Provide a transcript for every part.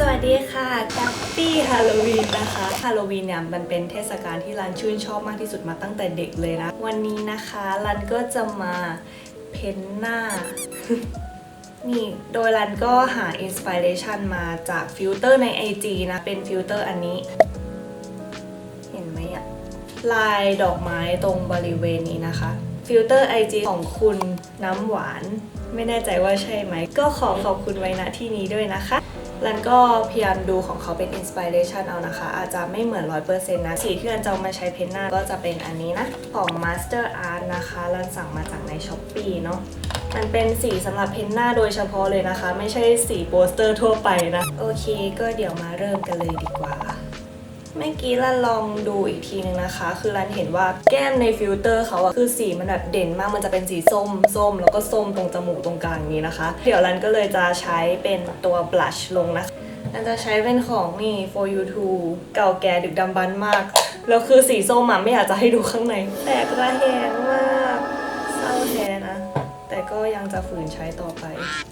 สวัสดีค่ะดัปปี้ฮาโลวีนนะคะฮาโลวีนเนี่ยมันเป็นเทศกาลที่รันชื่นชอบมากที่สุดมาตั้งแต่เด็กเลยนะ วันนี้นะคะรันก็จะมาเพ้นหน้า นี่ โดยรันก็หาอินสปิเรชันมาจากฟิลเตอร์ใน IG นะ เป็นฟิลเตอร์อันนี้ เห็นไหมอะลายดอกไม้ตรงบริเวณนี้นะคะฟิลเตอร์ IG ของคุณน้ำหวาน ไม่แน่ใจว่าใช่ไหม ก็ขอขอบคุณไว้ณที่นี้ด้วยนะคะ รันก็พยายามดูของเขาเป็นอินสปิเรชันเอานะคะ อาจจะไม่เหมือน 100%นะ สีที่รันจะมาใช้เพ้นหน้าก็จะเป็นอันนี้นะ ของ Master Art นะคะรันสั่งมาจากใน s h อ p e e เนาะมันเป็นสีสำหรับเพ้นหน้าโดยเฉพาะเลยนะคะ ไม่ใช่สีโปสเตอร์ทั่วไปนะ โอเค ก็เดี๋ยวมาเริ่มกันเลยดีกว่า เมื่อกี้รันลองดูอีกทีนึงนะคะ คือรันเห็นว่าแก้มในฟิลเตอร์เขาอะคือสีมันแบบเด่นมากมันจะเป็นสีส้มส้ม แล้วก็ส้มตรงจมูกตรงกลางนี้นะคะ เดี๋ยวรันก็เลยจะใช้เป็นตัวบลัชลงนะรันจะใช้เป็นของนี่ for you to เก่าแก่ดึกดำบรรพ์มาก แล้วคือสีส้มอะไม่อยากจะให้ดูข้างในแตกระแหงมากเศร้าแท้นะแต่ก็ยังจะฝืนใช้ต่อไป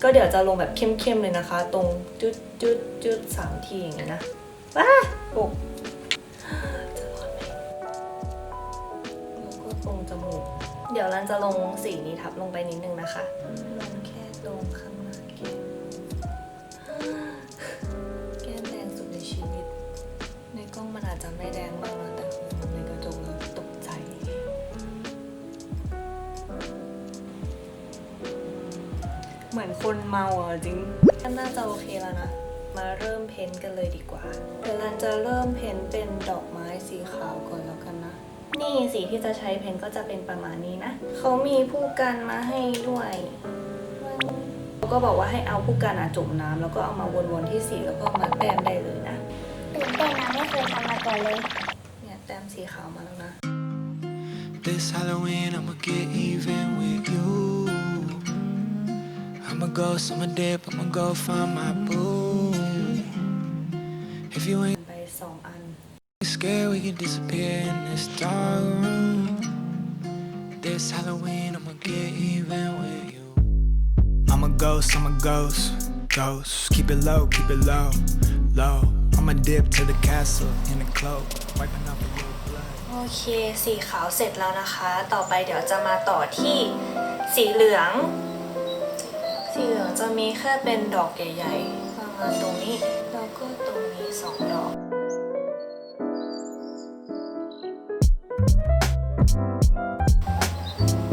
ก็เดี๋ยวจะลงแบบเข้มๆเลยนะคะ ตรงจุดจุดจุดสามทีอย่างนี้นะว้าปก จะรอดไหมแล้วก็ตรงจมูก เดี๋ยวรันจะลงสีนี้ทับลงไปนิดนึงนะคะ ลงแค่ตรงข้างหน้าแก้มแก้มแดงสุดในชีวิต ในกล้องมันอาจจะไม่แดงมากนะแต่ในกระจกแล้วตกใจ เหมือนคนเมาอะจริงก็น่าจะโอเคแล้วนะ มาเริ่มเพ้นท์กันเลยดีกว่าเดี๋ยวรันจะเริ่มเพ้นท์เป็นดอกไม้สีขาวก่อนแล้วกันนะ นี่สีที่จะใช้เพ้นท์ก็จะเป็นประมาณนี้นะ เขามีผู้กันมาให้ด้วยเขาก็บอกว่าให้เอาผู้กันอะจุ่มน้ำแล้วก็เอามาวนๆที่สีแล้วก็มาแต้มได้เลยนะตื่นเต้นนะไม่เคยทำมาก่อนเลยเนี่ยแต้มสีขาวมาแล้วนะ This Halloween, I'ma get even with you. I'ma go summer dip, I'ma go find my boo. If you ain't ไปสองอัน scared, we can disappear in this dark room. This Halloween, I'ma get even with you. I'm a ghost, I'm a ghost, ghost. Keep it low, keep it low, low. I'ma dip to the castle in the cloak, wiping up a little blood. โอเค สีขาวเสร็จแล้วนะคะ ต่อไปเดี๋ยวจะมาต่อที่สีเหลือง สีเหลืองจะมีแค่เป็นดอกใหญ่ๆ ประมาณตรงนี้ แล้วก็ตรงนี้สองดอก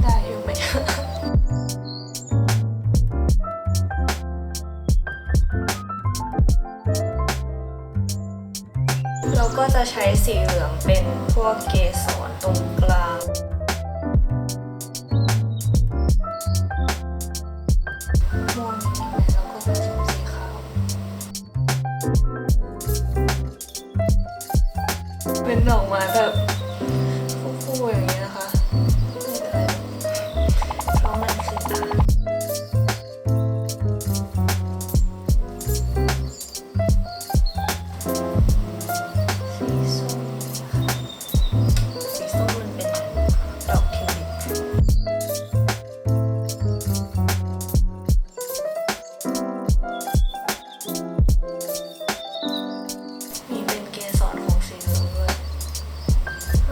ได้อยู่ไหมเราก็จะใช้สีเหลืองเป็นพวกเกสรตรงกลาง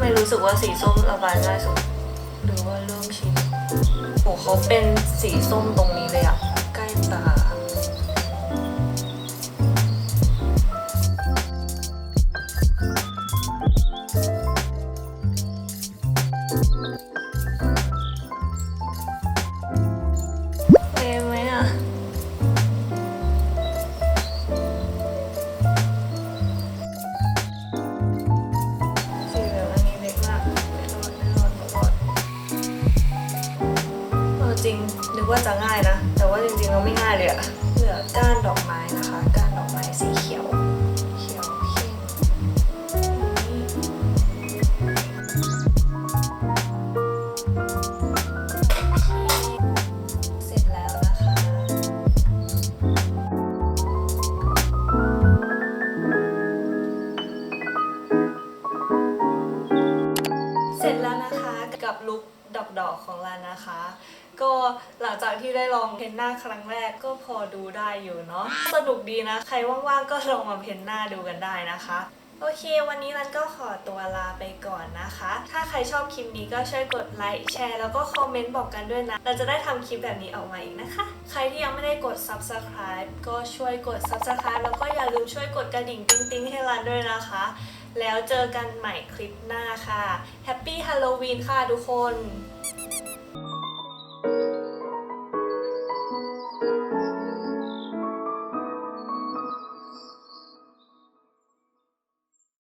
ยรู้สึกว่าสีส้มระบายง่ายสุด หรือว่าเริ่มชินโอ้เขาเป็นสีส้มตรงนี้เลยอะใกล้ตา ว่าจะง่ายนะ แต่ว่าจริงๆเราไม่ง่ายเลยอะเหลือก้านดอกไม้นะคะ ก้านดอกไม้สีเขียวเขียวเข้มเสร็จแล้วนะคะ เสร็จแล้วนะคะกับลุค ดอกๆของรันนะคะ ก็หลังจากที่ได้ลองเพ้นหน้าครั้งแรกก็พอดูได้อยู่เนาะสนุกดีนะ ใครว่างๆก็ลองมาเพ้นหน้าดูกันได้นะคะโอเค วันนี้รันก็ขอตัวลาไปก่อนนะคะ ถ้าใครชอบคลิปนี้ก็ช่วยกดไลค์แชร์แล้วก็คอมเมนต์บอกกันด้วยนะ เราจะได้ทำคลิปแบบนี้ออกมาอีกนะคะ ใครที่ยังไม่ได้กด subscribe ก็ช่วยกด subscribe แล้วก็อย่าลืมช่วยกดกระดิ่งติ๊งๆให้รันด้วยนะคะ แล้วเจอกันใหม่คลิปหน้าค่ะแฮปปี้ฮาโลวีนค่ะทุกคน